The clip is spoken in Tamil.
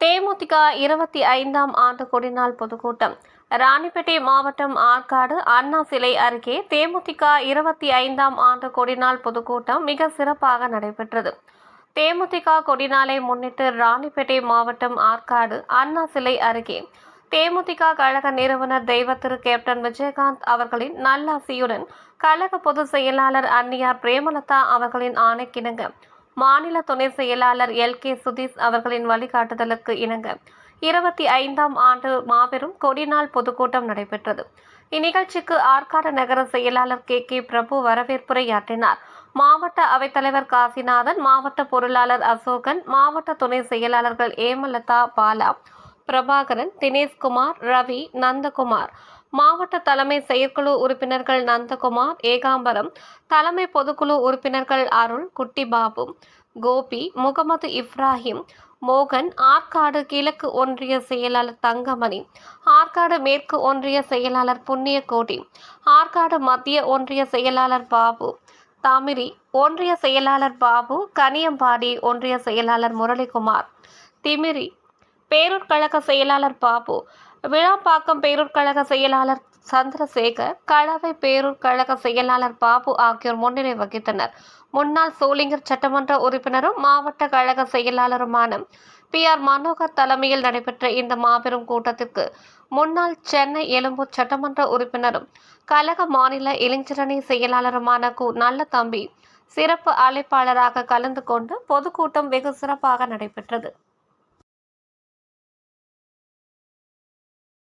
தேமுதிக இருபத்தி ஐந்தாம் ஆண்டு கொடிநாள் பொதுக்கூட்டம். ராணிப்பேட்டை மாவட்டம் ஆற்காடு அண்ணா சிலை அருகே தேமுதிக இருபத்தி ஐந்தாம் ஆண்டு கொடிநாள் பொதுக்கூட்டம் மிக சிறப்பாக நடைபெற்றது. தேமுதிக கொடிநாளை முன்னிட்டு ராணிப்பேட்டை மாவட்டம் ஆற்காடு அண்ணா சிலை அருகே தேமுதிக கழக நிறுவனர் தெய்வ திரு கேப்டன் விஜயகாந்த் அவர்களின் நல்லாசியுடன் கழக பொதுச் செயலாளர் அன்னியார் பிரேமலதா அவர்களின் ஆணைக்கிணங்க மாநில துணை செயலாளர் எல். கே. சுதீஷ் அவர்களின் வழிகாட்டுதலுக்கு இணங்க இருபத்தி ஐந்தாம் ஆண்டு மாபெரும் கொடிநாள் பொதுக்கூட்டம் நடைபெற்றது. இந்நிகழ்ச்சிக்கு ஆற்காடு நகர செயலாளர் கே. கே. பிரபு வரவேற்புரையாற்றினார் மாவட்ட அவைத்தலைவர் காசிநாதன் மாவட்ட பொருளாளர் அசோகன் மாவட்ட துணை செயலாளர்கள் ஏமலதா பாலா பிரபாகரன் தினேஷ்குமார் ரவி நந்தகுமார் மாவட்ட தலைமை செயற்குழு உறுப்பினர்கள் நந்தகுமார் ஏகாம்பரம் தலைமை பொதுக்குழு உறுப்பினர்கள் அருள் குட்டிபாபு கோபி முகமது இப்ராஹிம் மோகன் ஆற்காடு கிழக்கு ஒன்றிய செயலாளர் தங்கமணி ஆற்காடு மேற்கு ஒன்றிய செயலாளர் புண்ணியகோடி ஆற்காடு மத்திய ஒன்றிய செயலாளர் பாபு தாமிரி ஒன்றிய செயலாளர் பாபு கனியம்பாடி ஒன்றிய செயலாளர் முரளிகுமார் திமிரி பேரூர் கழக செயலாளர் பாபு விழாப்பாக்கம் பேரூர் கழக செயலாளர் சந்திரசேகர் கலவை பேரூர் கழக செயலாளர் பாபு ஆகியோர் முன்னிலை வகித்தனர். முன்னாள் சோளிங்கர் சட்டமன்ற உறுப்பினரும் மாவட்ட கழக செயலாளருமான பி. ஆர். மனோகர் தலைமையில் நடைபெற்ற இந்த மாபெரும் கூட்டத்திற்கு முன்னாள் சென்னை எழும்பூர் சட்டமன்ற உறுப்பினரும் கழக மாநில இளைஞரணி செயலாளருமான கு. நல்ல தம்பி சிறப்பு அழைப்பாளராக கலந்து கொண்டு பொதுக்கூட்டம் வெகு சிறப்பாக நடைபெற்றது.